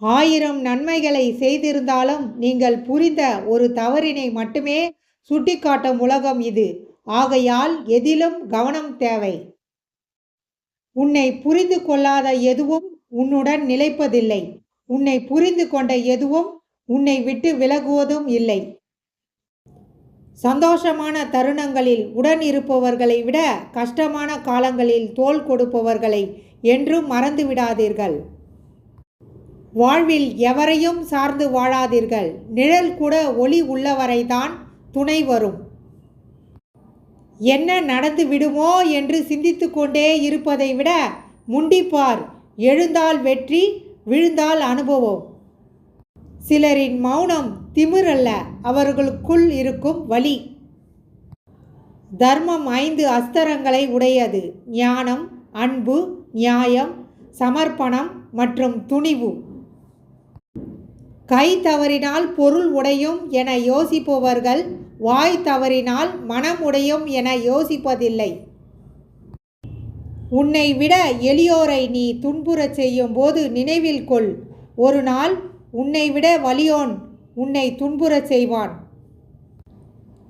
ஆயிரம் நன்மைகளை செய்திருந்தாலும் நீங்கள் புரிந்த ஒரு தவறினை மட்டுமே சுட்டிக்காட்டும் உலகம் இது. ஆகையால் எதிலும் கவனம் தேவை. உன்னை புரிந்து கொள்ளாத எதுவும் உன்னுடன் நிலைப்பதில்லை. உன்னை புரிந்து கொண்ட எதுவும் உன்னை விட்டு விலகுவதும் இல்லை. சந்தோஷமான தருணங்களில் உடன் இருப்பவர்களை விட கஷ்டமான காலங்களில் தோள் கொடுப்பவர்களை என்றும் மறந்துவிடாதீர்கள். வாழ்வில் எவரையும் சார்ந்து வாழாதீர்கள். நிழல் கூட ஒளி உள்ளவரைதான் துணை வரும். என்ன நடந்து விடுமோ என்று சிந்தித்து கொண்டே இருப்பதை விட முண்டிப்பார். எழுந்தால் வெற்றி விழுந்தால் அனுபவம். சிலரின் மௌனம் திமிரல்ல அவர்களுக்குள் இருக்கும் வலி. தர்மம் ஐந்து அஸ்தரங்களை உடையது. ஞானம் அன்பு நியாயம் சமர்ப்பணம் மற்றும் துணிவு. கை தவறினால் பொருள் உடையும் என யோசிப்பவர்கள் வாய் தவறினால் மனம் உடையும் என யோசிப்பதில்லை. உன்னை விட எளியோரை நீ துன்புறச் செய்யும் போது நினைவில் கொள். ஒரு நாள் உன்னை விட வலியோன் உன்னை துன்புறச் செய்வான்.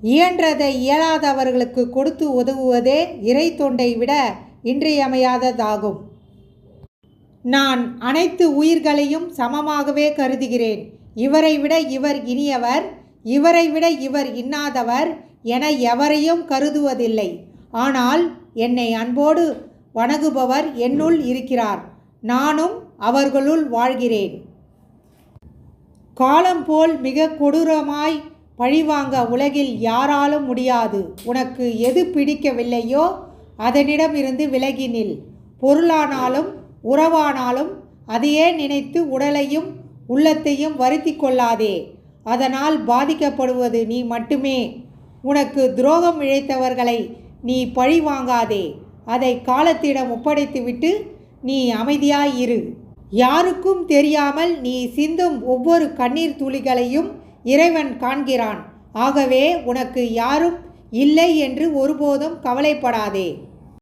இயன்றதை இயலாதவர்களுக்கு கொடுத்து உதவுவதே இறை தொண்டை விட இன்றியமையாததாகும். நான் அனைத்து உயிர்களையும் சமமாகவே கருதுகிறேன். இவரை விட இவர் இனியவர் இவரை விட இவர் இன்னாதவர் என எவரையும் கருதுவதில்லை. ஆனால் என்னை அன்போடு வணங்குபவர் என்னுள் இருக்கிறார். நானும் அவர்களுள் வாழ்கிறேன். காலம் போல் மிக கொடூரமாய் பழிவாங்க உலகில் யாராலும் முடியாது. உனக்கு எது பிடிக்கவில்லையோ அதனிடமிருந்து விலகி நில். பொருளானாலும் உறவானாலும் அதையே நினைத்து உடலையும் உள்ளத்தையும் வருத்தி கொள்ளாதே அதனால் பாதிக்கப்படுவது நீ மட்டுமே. உனக்கு துரோகம் இழைத்தவர்களை நீ பழி வாங்காதே. அதை காலத்திடம் ஒப்படைத்துவிட்டு நீ அமைதியாயிரு. யாருக்கும் தெரியாமல் நீ சிந்தும் ஒவ்வொரு கண்ணீர் துளிகளையும் இறைவன் காண்கிறான். ஆகவே உனக்கு யாரும் இல்லை என்று ஒருபோதும் கவலைப்படாதே.